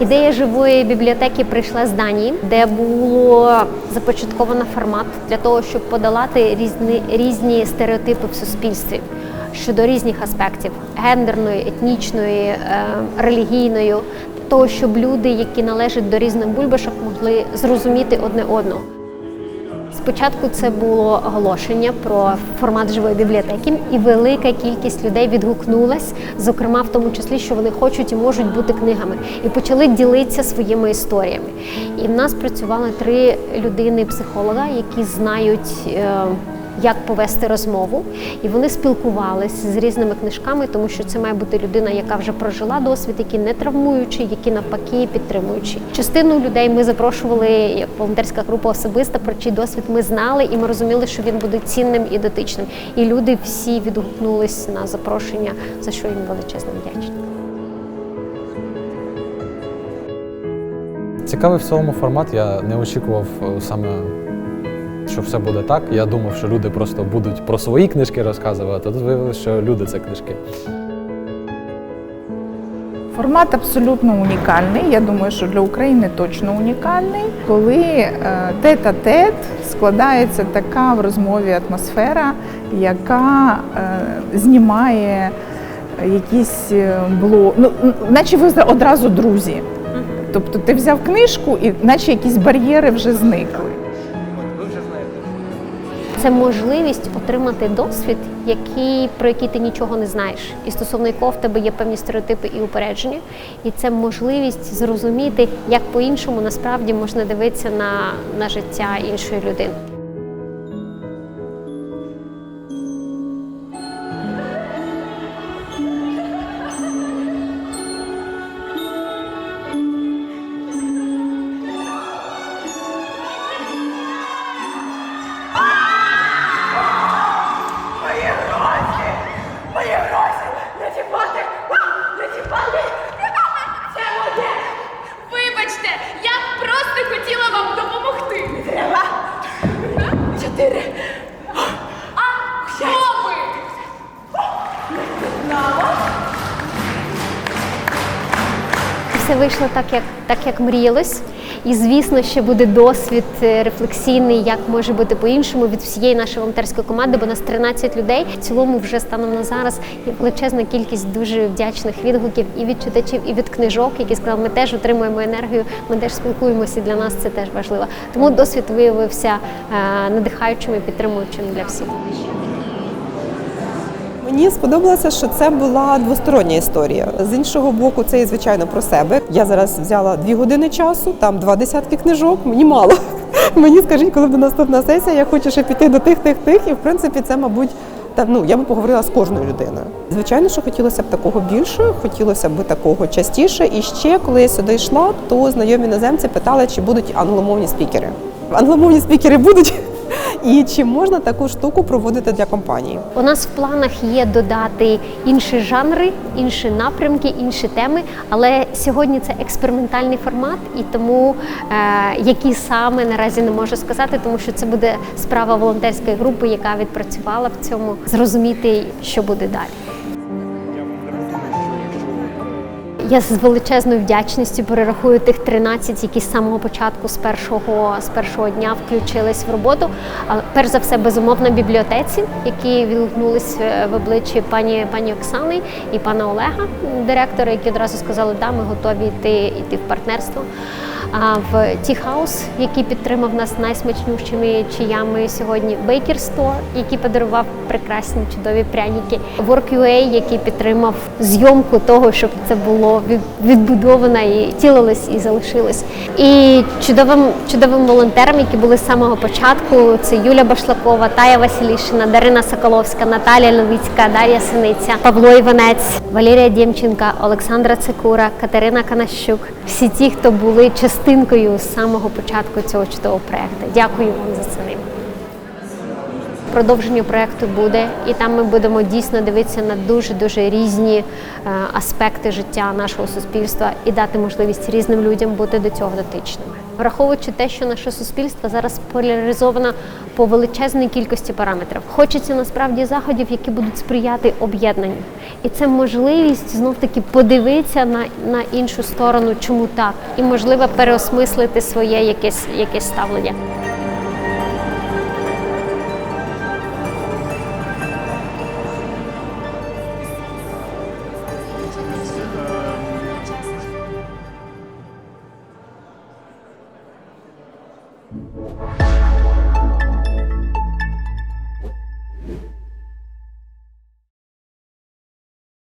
Ідея живої бібліотеки прийшла з Данії, де було започатковано формат для того, щоб подолати різні, різні стереотипи в суспільстві щодо різних аспектів гендерної, етнічної, е, релігійної, того, щоб люди, які належать до різних бульбашок, могли зрозуміти одне одного. Спочатку це було оголошення про формат живої бібліотеки, і велика кількість людей відгукнулась, зокрема в тому числі, що вони хочуть і можуть бути книгами, і почали ділитися своїми історіями. І в нас працювали три людини-психолога, які знають. Як повести розмову, і вони спілкувалися з різними книжками, тому що це має бути людина, яка вже прожила досвід, які не травмуючі, які навпаки підтримуючі. Частину людей ми запрошували як волонтерська група особисто, про чий досвід ми знали, і ми розуміли, що він буде цінним і дотичним. І люди всі відгукнулись на запрошення, за що їм величезно вдячні. Цікавий в цілому формат. Я не очікував е, саме, що все буде так. Я думав, що люди просто будуть про свої книжки розказувати, а тут виявилося, що люди це книжки. Формат абсолютно унікальний. Я думаю, що для України точно унікальний, коли е, тет-а-тет складається така в розмові атмосфера, яка е, знімає якісь е, бло... ну, наче ви одразу друзі. Тобто ти взяв книжку, і наче якісь бар'єри вже зникли. Це можливість отримати досвід, який, про який ти нічого не знаєш, і стосовно якого в тебе є певні стереотипи і упередження. І це можливість зрозуміти, як по-іншому насправді можна дивитися на, на життя іншої людини. Все вийшло так, як так, як мріялось. І звісно, ще буде досвід е, рефлексійний, як може бути по-іншому від всієї нашої волонтерської команди, бо нас 13 людей. В цілому вже станом на зараз є величезна кількість дуже вдячних відгуків і від читачів, і від книжок, які сказали, ми теж отримуємо енергію, ми теж спілкуємося. Для нас це теж важливо. Тому досвід виявився е, надихаючим і підтримуючим для всіх. Мені сподобалося, що це була двостороння історія. З іншого боку, це і звичайно про себе. Я зараз взяла дві години часу, там два десятки книжок. Мені мало. Мені скажіть, коли буде наступна сесія, я хочу ще піти до тих, тих, тих. І в принципі, це, мабуть, та ну я би поговорила з кожною людиною. Звичайно, що хотілося б такого більше, хотілося б такого частіше. І ще, коли я сюди йшла, то знайомі іноземці питали, чи будуть англомовні спікери. Англомовні спікери будуть. І чи можна таку штуку проводити для компанії? У нас в планах є додати інші жанри, інші напрямки, інші теми. Але сьогодні це експериментальний формат, і тому е, які саме наразі не можу сказати, тому що це буде справа волонтерської групи, яка відпрацювала в цьому, зрозуміти, що буде далі. Я з величезною вдячністю перерахую тих 13, які з самого початку, з першого з першого дня включились в роботу. А перш за все, безумовно, бібліотеці, які відгукнулись е, в обличчі пані пані Оксани і пана Олега, директора, які одразу сказали, да, ми готові йти йти в партнерство. А в Ті Хаус, який підтримав нас найсмачнішими чаями сьогодні, Baker Store, який подарував прекрасні чудові пряники, Work.ua, який підтримав зйомку того, щоб це було від- відбудовано і тілилось і залишилось. І чудовим чудовим волонтерам, які були з самого початку, це Юля Башлакова, Тая Василішина, Дарина Соколовська, Наталія Левицька, Дар'я Синиця, Павло Іванець, Валерія Дємченка, Олександра Цикура, Катерина Канащук. Всі ті, хто були частинкою з самого початку цього чудового проекту. Дякую вам за це. Продовження проекту буде, і там ми будемо дійсно дивитися на дуже дуже різні е, аспекти життя нашого суспільства і дати можливість різним людям бути до цього дотичними. Враховуючи те, що наше суспільство зараз поляризовано по величезній кількості параметрів, хочеться насправді заходів, які будуть сприяти об'єднанню, і це можливість знов таки подивитися на, на іншу сторону, чому так, і можливо переосмислити своє якесь якесь ставлення.